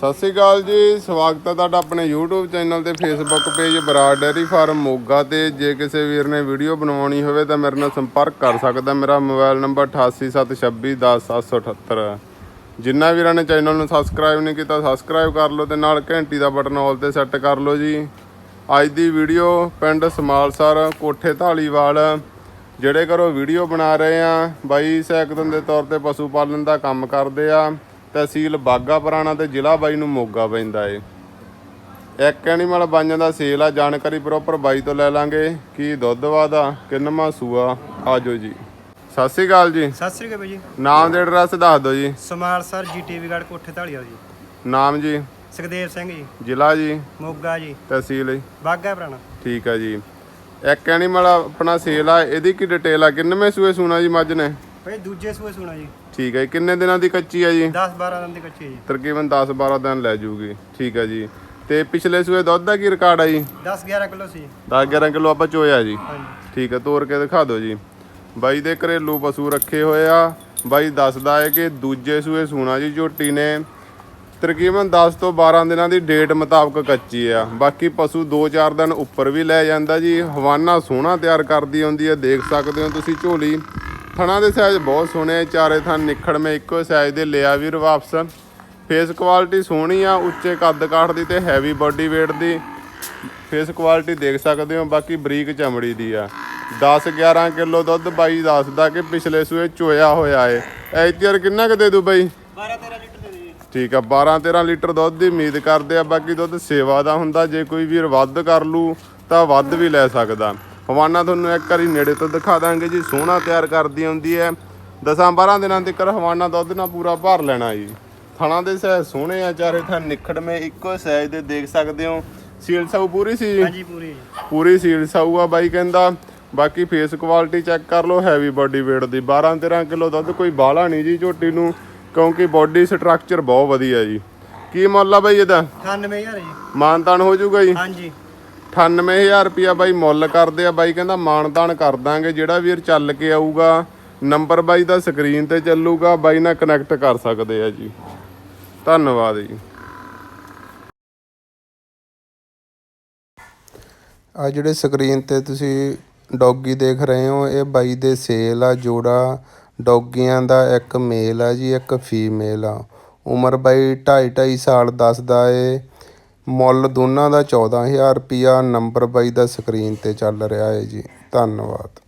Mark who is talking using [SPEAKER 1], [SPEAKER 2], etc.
[SPEAKER 1] ਸਤਿ ਸ਼੍ਰੀ ਅਕਾਲ ਜੀ, ਸਵਾਗਤ ਹੈ ਤੁਹਾਡਾ ਆਪਣੇ YouTube ਚੈਨਲ ਤੇ Facebook page Brar dairy farm Moga ਤੇ। ਜੇ ਕਿਸੇ ਵੀਰ ਨੇ ਵੀਡੀਓ ਬਣਵਾਉਣੀ ਹੋਵੇ ਤਾਂ ਮੇਰੇ ਨਾਲ ਸੰਪਰਕ ਕਰ ਸਕਦਾ। ਮੇਰਾ ਮੋਬਾਈਲ ਨੰਬਰ 8876210778 ਜਿੰਨਾ ਵੀਰਾਂ ਨੇ ਚੈਨਲ ਨੂੰ ਸਬਸਕ੍ਰਾਈਬ ਨਹੀਂ ਕੀਤਾ ਸਬਸਕ੍ਰਾਈਬ ਕਰ ਲਓ ਤੇ ਨਾਲ ਘੰਟੀ ਦਾ ਬਟਨ ਆਲ ਤੇ ਸੈੱਟ ਕਰ ਲਓ ਜੀ। ਅੱਜ ਦੀ ਵੀਡੀਓ ਪਿੰਡ ਸਮਾਲਸਰ, ਕੋਠੇ ਢਾਲੀਵਾਲ ਜਿਹੜੇ ਘਰੋਂ ਵੀਡੀਓ ਬਣਾ ਰਹੇ ਆ। ਬਾਈ ਸੈਕਦਨ ਦੇ ਤੌਰ ਤੇ ਪਸ਼ੂ ਪਾਲਣ ਦਾ ਕੰਮ ਕਰਦੇ ਆ। ਤਹਿਸੀਲ ਬਾਗਾ ਪੁਰਾਣਾ ਤੇ ਜ਼ਿਲ੍ਹਾ ਬਾਈ ਨੂੰ ਮੋਗਾ ਪੈਂਦਾ ਏ। ਇੱਕ ਐਨੀਮਲ ਬਾਈਆਂ ਦਾ ਸੇਲ ਆ ਜਾਣਕਾਰੀ ਪ੍ਰੋਪਰ ਬਾਈ ਤੋਂ ਲੈ ਲਾਂਗੇ। ਕੀ ਦੁੱਧ ਵਾਦਾ ਕਿੰਨਵਾਂ ਸੂਆ ਆਜੋ ਜੀ। ਸਤਿ ਸ਼੍ਰੀ ਅਕਾਲ ਜੀ।
[SPEAKER 2] ਸਤਿ ਸ੍ਰੀ ਅਕਾਲ ਜੀ।
[SPEAKER 1] ਨਾਮ ਤੇ ਐਡਰੈਸ ਦੱਸ ਦਿਓ ਜੀ।
[SPEAKER 2] ਸਮਾਲ ਸਰ ਜੀਟੀਵੀ ਗੜ ਕੋਠੇ ਧਾਲੀਆ ਜੀ।
[SPEAKER 1] ਨਾਮ ਜੀ।
[SPEAKER 2] ਸੁਖਦੇਵ ਸਿੰਘ ਜੀ।
[SPEAKER 1] ਜ਼ਿਲ੍ਹਾ ਜੀ।
[SPEAKER 2] ਮੋਗਾ ਜੀ।
[SPEAKER 1] ਤਹਿਸੀਲ ਜੀ।
[SPEAKER 2] ਬਾਗਾ ਪੁਰਾਣਾ।
[SPEAKER 1] ਠੀਕ ਆ ਜੀ। ਇੱਕ ਐਨੀਮਲ ਆਪਣਾ ਸੇਲ ਆ ਇਹਦੀ ਕੀ ਡਿਟੇਲ ਆ? ਕਿੰਨਵੇਂ ਸੂਏ ਸੂਣਾ ਜੀ ਮੱਝ ਨੇ?
[SPEAKER 2] ਭਾਈ ਦੂਜੇ ਸੂਏ ਸੁਣਾ ਜੀ।
[SPEAKER 1] ਠੀਕ ਹੈ ਜੀ। ਕਿੰਨੇ ਦਿਨਾਂ ਦੀ ਕੱਚੀ ਆ ਜੀ?
[SPEAKER 2] 10 12 ਦਿਨ ਦੀ ਕੱਚੀ ਜੀ।
[SPEAKER 1] ਤਕਰੀਬਨ 10 12 ਦਿਨ ਲੈ ਜੂਗੀ। ਠੀਕ ਹੈ ਜੀ। ਤੇ ਪਿਛਲੇ ਸੂਏ ਦੁੱਧ ਦਾ ਕੀ ਰਿਕਾਰਡ ਆ ਜੀ?
[SPEAKER 2] 10 11 ਕਿਲੋ ਸੀ।
[SPEAKER 1] 10 11 ਕਿਲੋ ਆਪਾਂ ਚੋਇਆ ਜੀ।
[SPEAKER 2] ਹਾਂਜੀ।
[SPEAKER 1] ਠੀਕ ਹੈ ਤੋੜ ਕੇ ਦਿਖਾ ਦਿਓ ਜੀ। ਬਾਈ ਦੇ ਘਰੇਲੂ ਪਸ਼ੂ ਰੱਖੇ ਹੋਏ ਆ। ਬਾਈ ਦੱਸਦਾ ਹੈ ਕਿ ਦੂਜੇ ਸੂਏ ਸੂਣਾ ਜੀ ਝੋਟੀ ਨੇ ਤਕਰੀਬਨ 10 ਤੋਂ 12 ਦਿਨਾਂ ਦੀ ਡੇਟ ਮੁਤਾਬਕ ਕੱਚੀ ਆ। ਬਾਕੀ ਪਸ਼ੂ 2-4 ਦਿਨ ਉੱਪਰ ਵੀ ਲੈ ਜਾਂਦਾ ਜੀ। ਹਵਾਨਾ ਸੋਹਣਾ ਤਿਆਰ ਕਰਦੀ ਹੁੰਦੀ ਹੈ ਦੇਖ ਸਕਦੇ ਹੋ ਤੁਸੀਂ ਝੋਲੀ। ਥਣਾ ਦੇ ਸਾਈਜ਼ ਬਹੁਤ ਸੋਹਣੇ ਆ ਚਾਰੇ ਥਣ ਨਿਖੜਵੇਂ ਇੱਕੋ ਸਾਈਜ਼ ਦੇ ਲਿਆ ਵੀਰ ਵਾਪਸ। ਫੇਸ ਕੁਆਲਿਟੀ ਸੋਹਣੀ ਆ ਉੱਚੇ ਕੱਦ ਕਾਠ ਦੀ ਤੇ ਹੈਵੀ ਬਾਡੀ weight ਦੀ। ਫੇਸ ਕੁਆਲਿਟੀ ਦੇਖ ਸਕਦੇ ਹੋ ਬਾਕੀ ਬਰੀਕ ਚਮੜੀ ਦੀ ਆ। 10 11 ਕਿਲੋ ਦੁੱਧ ਬਾਈ ਦੱਸਦਾ ਕਿ ਪਿਛਲੇ ਸੂਏ ਚੋਇਆ ਹੋਇਆ ਏ। ਐਤੀਅਰ ਕਿੰਨਾ ਕੁ ਦੇ ਦੂ ਬਾਈ?
[SPEAKER 2] 12 13 ਲੀਟਰ ਦੇ ਦੇ।
[SPEAKER 1] ਠੀਕ ਆ 12 13 ਲੀਟਰ ਦੁੱਧ ਦੀ ਉਮੀਦ ਕਰਦੇ ਆ ਬਾਕੀ ਦੁੱਧ ਸੇਵਾ ਦਾ ਹੁੰਦਾ ਜੇ ਕੋਈ ਵੀਰ ਵੱਧ ਕਰ ਲੂ ਤਾਂ ਵੱਧ ਵੀ ਲੈ ਸਕਦਾ। ਹਵਾਨਾ ਤੁਹਾਨੂੰ ਇੱਕ ਵਾਰੀ ਨੇੜੇ ਤੋਂ ਦਿਖਾ ਦਾਂਗੇ ਜੀ। ਸੋਹਣਾ ਤਿਆਰ ਕਰਦੀ ਹੁੰਦੀ ਹੈ। 10 12 ਦਿਨਾਂ ਤੱਕ ਹਵਾਨਾ ਦੁੱਧ ਨਾਲ ਪੂਰਾ ਭਰ ਲੈਣਾ ਜੀ। ਥਣਾ ਦੇ ਸਹਿ ਸੋਹਣੇ ਆ ਚਾਰੇ ਥਾਂ ਨਿਖੜਵੇਂ ਇੱਕੋ ਸਾਈਜ਼ ਦੇ ਦੇਖ ਸਕਦੇ ਹੋ। ਸੀਲ ਸਾਊ ਪੂਰੀ ਸੀ ਜੀ?
[SPEAKER 2] ਹਾਂਜੀ ਪੂਰੀ
[SPEAKER 1] ਪੂਰੀ ਸੀਲ ਸਾਊ ਆ ਬਾਈ ਕਹਿੰਦਾ। ਬਾਕੀ ਫੇਸ ਕੁਆਲਿਟੀ ਚੈੱਕ ਕਰ ਲਓ ਹੈਵੀ ਬਾਡੀ weight ਦੀ। 12 13 ਕਿਲੋ ਦੁੱਧ ਕੋਈ ਬਾਹਲਾ ਨਹੀਂ ਜੀ ਝੋਟੀ ਨੂੰ ਕਿਉਂਕਿ ਬਾਡੀ ਸਟਰਕਚਰ ਬਹੁਤ ਵਧੀਆ ਜੀ। ਕੀ ਮੁੱਲ ਆ ਬਾਈ ਇਹਦਾ?
[SPEAKER 2] 98000 ਜੀ।
[SPEAKER 1] ਮਾਨਤਾਨ ਹੋ ਜਾਊਗਾ ਜੀ?
[SPEAKER 2] ਹਾਂਜੀ।
[SPEAKER 1] 98000 ਰੁਪਿਆ ਬਾਈ ਮੁੱਲ ਕਰਦੇ ਆ, ਬਾਈ ਕਹਿੰਦਾ ਮਾਨਤਾਨ ਕਰ ਦਾਂਗੇ, ਜਿਹੜਾ ਵੀਰ ਚੱਲ ਕੇ ਆਊਗਾ, ਨੰਬਰ ਬਾਈ ਦਾ ਸਕਰੀਨ ਤੇ ਚੱਲੂਗਾ, ਬਾਈ ਨਾਲ ਕਨੈਕਟ ਕਰ ਸਕਦੇ ਆ ਜੀ। ਧੰਨਵਾਦ ਜੀ। ਆ ਜਿਹੜੇ ਸਕਰੀਨ ਤੇ ਤੁਸੀਂ ਡੌਗੀ ਦੇਖ ਰਹੇ ਹੋ, ਇਹ ਬਾਈ ਦੇ ਸੇਲ ਆ, ਜੋੜਾ ਡੌਗੀਆਂ ਦਾ ਇੱਕ ਮੇਲ ਆ ਜੀ, ਇੱਕ ਫੀਮੇਲ ਆ। ਉਮਰ ਬਾਈ 2.5 2.5 ਸਾਲ, ਦੱਸਦਾ ਏ ਮੁੱਲ ਦੋਨਾਂ ਦਾ 14000 ਰੁਪਿਆ ਨੰਬਰ ਬਾਈ ਦਾ ਸਕਰੀਨ ਤੇ ਚੱਲ ਰਿਹਾ ਹੈ ਜੀ। ਧੰਨਵਾਦ।